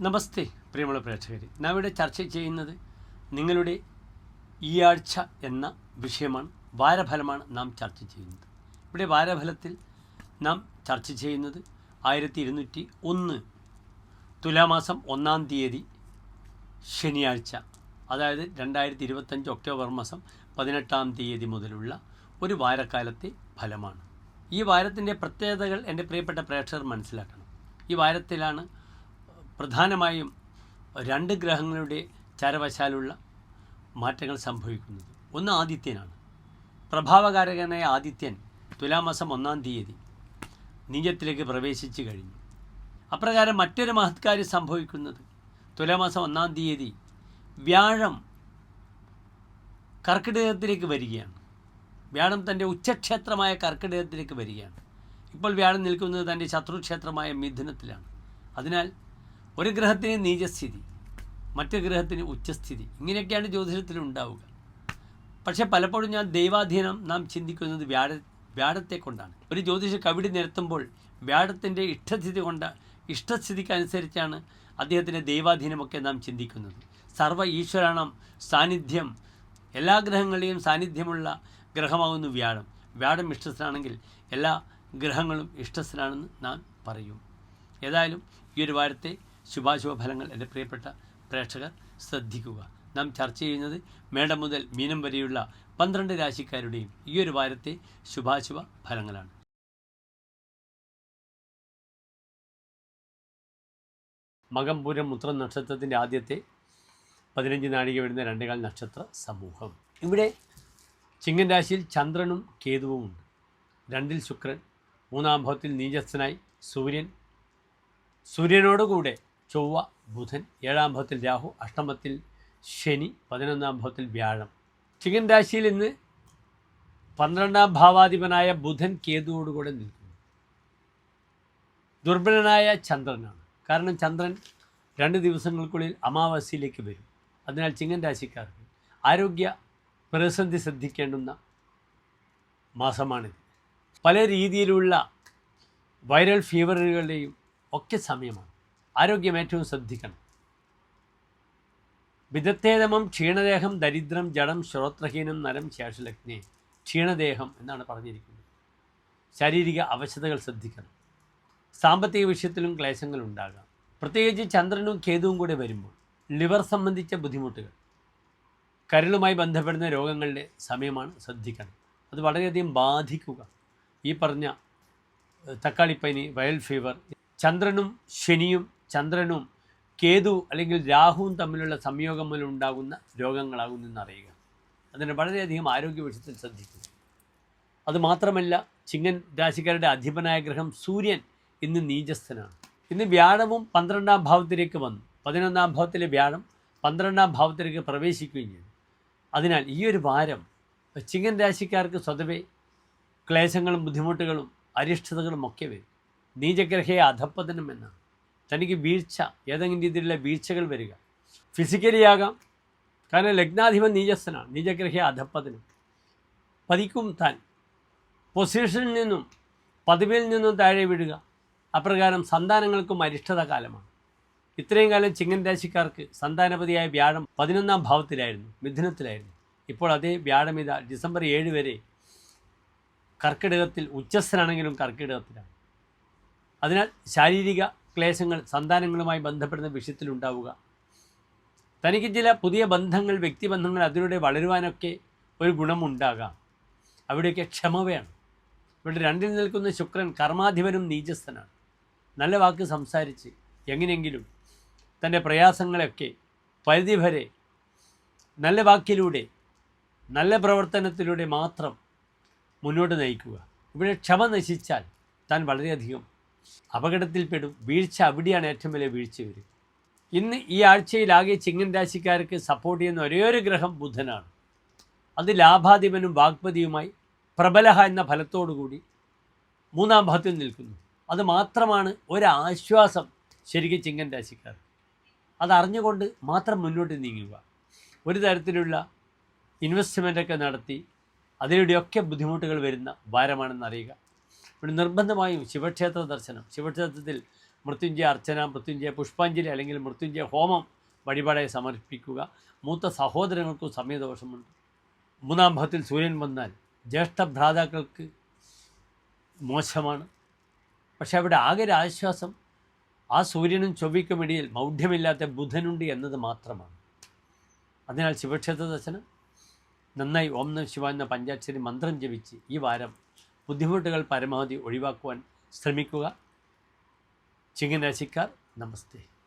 നമസ്തേ പ്രിയമുള്ള പ്രേക്ഷകർ നാം ഇവിടെ ചർച്ച ചെയ്യുന്നത് നിങ്ങളുടെ ഈ ആഴ്ച എന്ന വിഷയമാണ്. വാരഫലമാണ് നാം ചർച്ച ചെയ്യുന്നത്. ഇവിടെ വാരഫലത്തിൽ നാം ചർച്ച ചെയ്യുന്നത് ആയിരത്തി ഇരുന്നൂറ്റി ഒന്ന് തുലാമാസം ഒന്നാം തീയതി ശനിയാഴ്ച അതായത് രണ്ടായിരത്തി ഇരുപത്തഞ്ച് ഒക്ടോബർ മാസം പതിനെട്ടാം തീയതി മുതലുള്ള ഒരു വാരക്കാലത്തെ ഫലമാണ്. ഈ വാരത്തിന്റെ പ്രത്യേകതകൾ എന്റെ പ്രിയപ്പെട്ട പ്രേക്ഷകർ മനസ്സിലാക്കണം. ഈ വാരത്തിലാണ് പ്രധാനമായും രണ്ട് ഗ്രഹങ്ങളുടെ ചരവശാലുള്ള മാറ്റങ്ങൾ സംഭവിക്കുന്നത്. ഒന്ന് ആദിത്യനാണ്. പ്രഭാവകാരകനായ ആദിത്യൻ തുലാമാസം ഒന്നാം തീയതി നീചത്തിലേക്ക് പ്രവേശിച്ചു കഴിഞ്ഞു. അപ്രകാരം മറ്റൊരു മഹത്കാര്യം സംഭവിക്കുന്നത് തുലാമാസം ഒന്നാം തീയതി വ്യാഴം കർക്കിടകത്തിലേക്ക് വരികയാണ്. വ്യാഴം തന്റെ ഉച്ചക്ഷേത്രമായ കർക്കിടകത്തിലേക്ക് വരികയാണ്. ഇപ്പോൾ വ്യാഴം നിൽക്കുന്നത് തന്റെ ശത്രുക്ഷേത്രമായ മിഥുനത്തിലാണ്. അതിനാൽ ഒരു ഗ്രഹത്തിന് നീചസ്ഥിതി മറ്റു ഗ്രഹത്തിന് ഉച്ചസ്ഥിതി. ഇങ്ങനെയൊക്കെയാണ് ജ്യോതിഷത്തിൽ ഉണ്ടാവുക. പക്ഷെ പലപ്പോഴും ഞാൻ ദൈവാധീനം നാം ചിന്തിക്കുന്നത് വ്യാഴ വ്യാഴത്തെ കൊണ്ടാണ് ഒരു ജ്യോതിഷ കവിടി നിരത്തുമ്പോൾ വ്യാഴത്തിന്റെ ഇഷ്ടസ്ഥിതി കൊണ്ട് ഇഷ്ടസ്ഥിതിക്ക് അനുസരിച്ചാണ് അദ്ദേഹത്തിന്റെ ദൈവാധീനമൊക്കെ നാം ചിന്തിക്കുന്നത്. സർവ ഈശ്വരാണം സാന്നിധ്യം എല്ലാ ഗ്രഹങ്ങളുടെയും സാന്നിധ്യമുള്ള ഗ്രഹമാകുന്നു വ്യാഴം. വ്യാഴം ഇഷ്ടസ്ഥനാണെങ്കിൽ എല്ലാ ഗ്രഹങ്ങളും ഇഷ്ടസ്ഥനാണെന്ന് നാം പറയും. ഏതായാലും ഈ ഒരു വാരത്തെ ശുഭാശുഭ ഫലങ്ങൾ എന്റെ പ്രിയപ്പെട്ട പ്രേക്ഷകർ ശ്രദ്ധിക്കുക. നാം ചർച്ച ചെയ്യുന്നത് മേടം മുതൽ മീനം വരെയുള്ള പന്ത്രണ്ട് രാശിക്കാരുടെയും ഈ ഒരു വാരത്തെ ശുഭാശുഭ ഫലങ്ങളാണ് മകം പൂരം മുത്രം നക്ഷത്രത്തിന്റെ ആദ്യത്തെ പതിനഞ്ച് നാഴിക വരുന്ന രണ്ടേകാൽ നക്ഷത്ര സമൂഹം. ഇവിടെ ചിങ്ങൻ രാശിയിൽ ചന്ദ്രനും കേതുവും ഉണ്ട്. രണ്ടിൽ ശുക്രൻ മൂന്നാം ഭാവത്തിൽ നീചസ്ഥനായി സൂര്യൻ. സൂര്യനോടുകൂടെ ചൊവ്വ ബുധൻ ഏഴാം ഭാവത്തിൽ രാഹു അഷ്ടമത്തിൽ ശനി പതിനൊന്നാം ഭാവത്തിൽ വ്യാഴം. ചിങ്ങൻ രാശിയിൽ ഇന്ന് പന്ത്രണ്ടാം ഭാവാധിപനായ ബുധൻ കേതുവോടുകൂടെ നിൽക്കുന്നു. ദുർബലനായ ചന്ദ്രനാണ്. കാരണം ചന്ദ്രൻ രണ്ട് ദിവസങ്ങൾക്കുള്ളിൽ അമാവാസ്യയിലേക്ക് വരും. അതിനാൽ ചിങ്ങൻ രാശിക്കാർക്ക് ആരോഗ്യ പ്രതിസന്ധി ശ്രദ്ധിക്കേണ്ടുന്ന മാസമാണിത്. പല രീതിയിലുള്ള വൈറൽ ഫീവറുകളുടെയും ഒക്കെ സമയമാണ്. ആരോഗ്യം ഏറ്റവും ശ്രദ്ധിക്കണം. വിദഗ്ധേതമം ക്ഷീണദേഹം ദരിദ്രം ജഡം ശ്രോത്രഹീനം നരം ശേഷലഗ്നെ ക്ഷീണദേഹം എന്നാണ് പറഞ്ഞിരിക്കുന്നത്. ശാരീരിക അവശതകൾ ശ്രദ്ധിക്കണം. സാമ്പത്തിക വിഷയത്തിലും ക്ലേശങ്ങൾ ഉണ്ടാകാം. പ്രത്യേകിച്ച് ചന്ദ്രനും കേതുവും കൂടെ വരുമ്പോൾ ലിവർ സംബന്ധിച്ച ബുദ്ധിമുട്ടുകൾ. കരളുമായി ബന്ധപ്പെടുന്ന രോഗങ്ങളുടെ സമയമാണ് ശ്രദ്ധിക്കണം. അത് വളരെയധികം ബാധിക്കുക. ഈ പറഞ്ഞ തക്കാളിപ്പനി വയൽ ഫീവർ ചന്ദ്രനും ശനിയും ചന്ദ്രനും കേതു അല്ലെങ്കിൽ രാഹുവും തമ്മിലുള്ള സംയോഗം മൂലം ഉണ്ടാകുന്ന രോഗങ്ങളാകും എന്നറിയുക. അതിന് വളരെയധികം ആരോഗ്യ വിഷയത്തിൽ ശ്രദ്ധിക്കുക അതുമാത്രമല്ല ചിങ്ങൻ രാശിക്കാരുടെ അധിപനായ ഗ്രഹം സൂര്യൻ ഇന്ന് നീചസ്ഥനാണ്. ഇന്ന് വ്യാഴവും പന്ത്രണ്ടാം ഭാവത്തിലേക്ക് വന്നു. പതിനൊന്നാം ഭാവത്തിലെ വ്യാഴം പന്ത്രണ്ടാം ഭാവത്തിലേക്ക് പ്രവേശിക്കുകയും ചെയ്തു. അതിനാൽ ഈ ഒരു വാരം ചിങ്ങൻ രാശിക്കാർക്ക് സ്വതവേ ക്ലേശങ്ങളും ബുദ്ധിമുട്ടുകളും അരിഷ്ടതകളും ഒക്കെ വരും. നീചഗ്രഹയെ അധപ്പതനം എന്നാണ്. തനിക്ക് വീഴ്ച ഏതെങ്കിലും രീതിയിലുള്ള വീഴ്ചകൾ വരിക. ഫിസിക്കലി ആകാം. കാരണം ലഗ്നാധിപൻ നീചസ്ഥനാണ്. നീജഗ്രഹ അധപ്പതിനും. പതിക്കും താൻ. പൊസിഷനിൽ നിന്നും പദവിയിൽ നിന്നും താഴെ വിടുക അപ്രകാരം സന്താനങ്ങൾക്കും അരിഷ്ടത കാലമാണ്. ഇത്രയും കാലം ചിങ്ങൻ രാശിക്കാർക്ക് സന്താനപതിയായ വ്യാഴം പതിനൊന്നാം ഭാവത്തിലായിരുന്നു മിഥുനത്തിലായിരുന്നു. ഇപ്പോൾ അതേ വ്യാഴം ഇതാ ഡിസംബർ ഏഴ് വരെ കർക്കിടകത്തിൽ ഉച്ചസ്ഥനാണെങ്കിലും കർക്കിടകത്തിലാണ്. അതിനാൽ ശാരീരിക ക്ലേശങ്ങൾ സന്താനങ്ങളുമായി ബന്ധപ്പെടുന്ന വിഷയത്തിലുണ്ടാവുക. തനിക്ക് ചില പുതിയ ബന്ധങ്ങൾ വ്യക്തിബന്ധങ്ങൾ അതിലൂടെ വളരുവാനൊക്കെ ഒരു ഗുണമുണ്ടാകാം. അവിടെയൊക്കെ ക്ഷമ വേണം. ഇവിടെ രണ്ടിൽ നിൽക്കുന്ന ശുക്രൻ കർമാധിപനും നീചസ്ഥനാണ്. നല്ല വാക്ക് സംസാരിച്ച് എങ്ങനെയെങ്കിലും തന്റെ പ്രയാസങ്ങളൊക്കെ പരിധി വരെ നല്ല വാക്കിലൂടെ നല്ല പ്രവർത്തനത്തിലൂടെ മാത്രം മുന്നോട്ട് നയിക്കുക. ഇവിടെ ക്ഷമ നശിച്ചാൽ താൻ വളരെയധികം അപകടത്തിൽപ്പെടും. വീഴ്ച അവിടെയാണ് ഏറ്റവും വലിയ വീഴ്ച വരും ഇന്ന് ഈ ആഴ്ചയിൽ ആഴ്ചയിലാകെ ചിങ്ങൻ രാശിക്കാർക്ക് സപ്പോർട്ട് ചെയ്യുന്ന ഒരേ ഒരു ഗ്രഹം ബുധനാണ്. അത് ലാഭാധിപനും വാഗ്പതിയുമായി പ്രബലഹ എന്ന ഫലത്തോടുകൂടി മൂന്നാം ഭാഗത്തിൽ നിൽക്കുന്നു. അത് മാത്രമാണ് ഒരാശ്വാസം ശരിക്കും ചിങ്ങൻ രാശിക്കാർ അതറിഞ്ഞുകൊണ്ട് മാത്രം മുന്നോട്ട് നീങ്ങുക. ഒരു തരത്തിലുള്ള ഇൻവെസ്റ്റ്മെന്റൊക്കെ നടത്തി അതിലൂടെയൊക്കെ ബുദ്ധിമുട്ടുകൾ വരുന്ന വാരമാണെന്ന് അറിയുക. ഇവിടെ നിർബന്ധമായും ശിവക്ഷേത്ര ദർശനം. ശിവക്ഷേത്രത്തിൽ മൃത്യുഞ്ജയ അർച്ചന മൃത്യുഞ്ജയ പുഷ്പാഞ്ജലി അല്ലെങ്കിൽ മൃത്യുഞ്ജയ ഹോമം വഴിപാടായി സമർപ്പിക്കുക. മൂത്ത സഹോദരങ്ങൾക്കും സമയദോഷമുണ്ട് മൂന്നാം ഭാവത്തിൽ സൂര്യൻ വന്നാൽ ജ്യേഷ്ഠ ഭ്രാതാക്കൾക്ക് മോശമാണ്. പക്ഷേ അവിടെ ആകെ ആശ്വാസം ആ സൂര്യനും ചൊവ്വയ്ക്കും ഇടയിൽ മൗഢ്യമില്ലാത്ത ബുധനുണ്ട് എന്നത് മാത്രമാണ്. അതിനാൽ ശിവക്ഷേത്ര ദർശനം. നന്നായി ഓം നമ ശിവ എന്ന പഞ്ചാക്ഷരി മന്ത്രം ജപിച്ച് ഈ വാരം ബുദ്ധിമുട്ടുകൾ പരമാവധി ഒഴിവാക്കുവാൻ ശ്രമിക്കുക. ചിങ്ങനാശിക്കാർ നമസ്തേ.